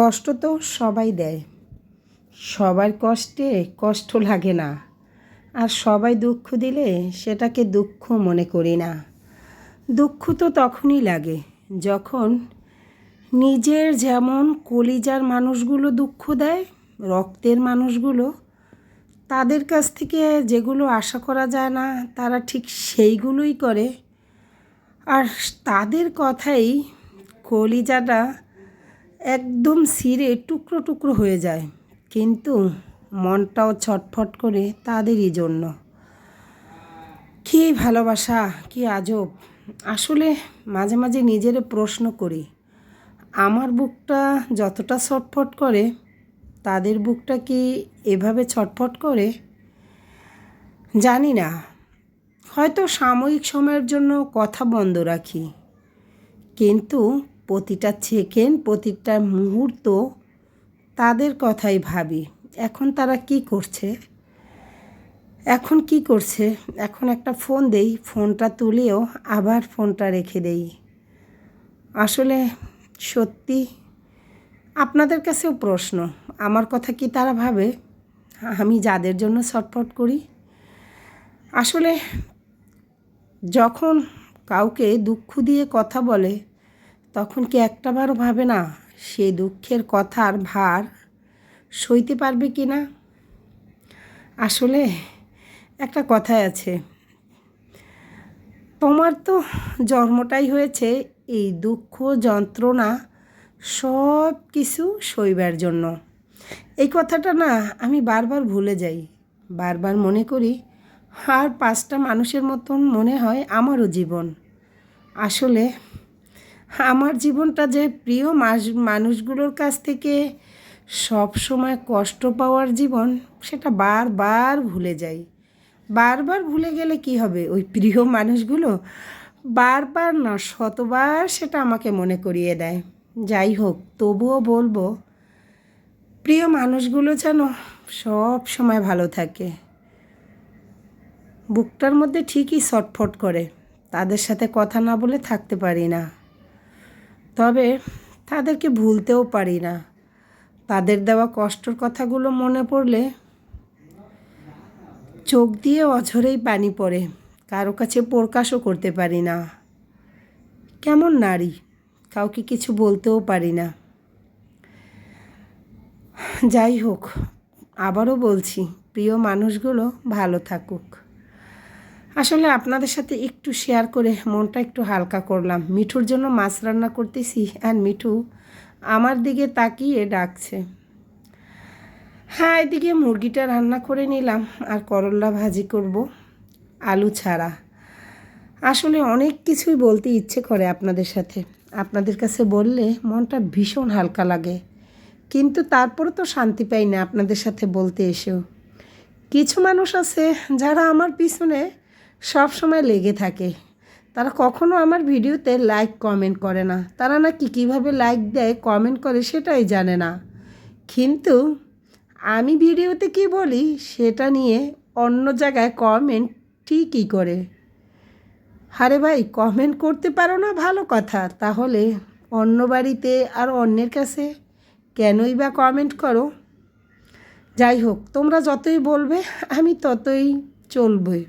কষ্ট তো সবাই দেয়। সবার কষ্টে কষ্ট লাগে না। আর সবাই দুঃখ দিলে সেটাকে দুঃখ মনে করি না। দুঃখ তো তখনই লাগে যখন নিজের যেমন কলিজার মানুষগুলো দুঃখ দেয়, রক্তের মানুষগুলো, তাদের কাছ থেকে যেগুলো আশা করা যায় না, তারা ঠিক সেইগুলোই করে। আর তাদের কথাই কলিজাটা একদম সিরে টুকরো টুকরো হয়ে যায়। কিন্তু মনটাও ছটফট করে তাদেরই জন্য। কী ভালোবাসা, কি আজব। আসলে মাঝে মাঝে নিজের প্রশ্ন করি, আমার বুকটা যতটা ছটফট করে, তাদের বুকটা কি এভাবে ছটফট করে? জানি না। হয়তো সাময়িক সময়ের জন্য কথা বন্ধ রাখি। কিন্তু প্রতিটা সেকেন্ড, প্রতিটা মুহূর্ত তাদের কথাই ভাবি। এখন তারা কি করছে? এখন কি করছে? এখন একটা ফোন দেই, ফোনটা তুলেও, আবার ফোনটা রেখে দেই। আসলে সত্যি আপনাদের কাছেও প্রশ্ন, আমার কথা কি তারা ভাবে? আমি যাদের জন্য ছটফট করি? আসলে যখন কাউকে দুঃখ দিয়ে কথা বলে তখন কি একটাবারও ভাবে না, সে দুঃখের কথার ভার সইতে পারবে কি না? আসলে একটা কথাই আছে, তোমার তো জন্মটাই হয়েছে এই দুঃখ যন্ত্রণা সব কিছু সইবার জন্য। এই কথাটা না আমি বারবার ভুলে যাই, বারবার মনে করি আর পাঁচটা মানুষের মতন মনে হয় আমারও জীবন। আসলে আমার জীবনটা যে প্রিয় মানুষগুলোর কাছ থেকে সব সময় কষ্ট পাওয়ার জীবন, সেটা বারবার ভুলে যাই। বারবার ভুলে গেলে কি হবে ওই প্রিয় মানুষগুলো? বারবার না, শতবার সেটা আমাকে মনে করিয়ে দেয়। যাই হোক, তবুও বলব, প্রিয় মানুষগুলো যেন সব সময় ভালো থাকে। বুকটার মধ্যে ঠিকই ছটফট করে। তাদের সাথে কথা না বলে থাকতে পারি না। তবে তাদেরকে ভুলতেও পারি না। তাদের দেওয়া কষ্টর কথাগুলো মনে পড়লে চোখ দিয়ে অঝরেই পানি পড়ে। কারও কাছে প্রকাশও করতে পারি না। কেমন নারী? কাউকে কিছু বলতেও পারি না। যাই হোক, আবারও বলছি, প্রিয় মানুষগুলো ভালো থাকুক। আসলে আপনাদের সাথে একটু শেয়ার করে মনটা একটু হালকা করলাম। মিঠুর জন্য মাছ রান্না করতেছি আর মিঠু আমার দিকে তাকিয়ে ডাকছে। হ্যাঁ এদিকে মুরগিটা রান্না করে নিলাম আর করল্লা ভাজি করব আলু ছাড়া। আসলে অনেক কিছুই বলতে ইচ্ছে করে আপনাদের সাথে। আপনাদের কাছে বললে মনটা ভীষণ হালকা লাগে। কিন্তু তারপরে তো শান্তি পাই না আপনাদের সাথে বলতে এসেও। কিছু মানুষ আছে যারা আমার পিছনে সব সময় লেগে থাকে। তারা কখনো আমার ভিডিওতে লাইক কমেন্ট করে না। তারা নাকি কীভাবে লাইক দেয় কমেন্ট করে সেটাই জানে না। কিন্তু আমি ভিডিওতে কি বলি, সেটা নিয়ে অন্য জায়গায় কমেন্ট ঠিকই করে। আরে ভাই কমেন্ট করতে পারো না, ভালো কথা। তাহলে অন্য বাড়িতে আর অন্যের কাছে কেনই বা কমেন্ট করো? যাই হোক, তোমরা যতই বলবে, আমি ততই চলবই।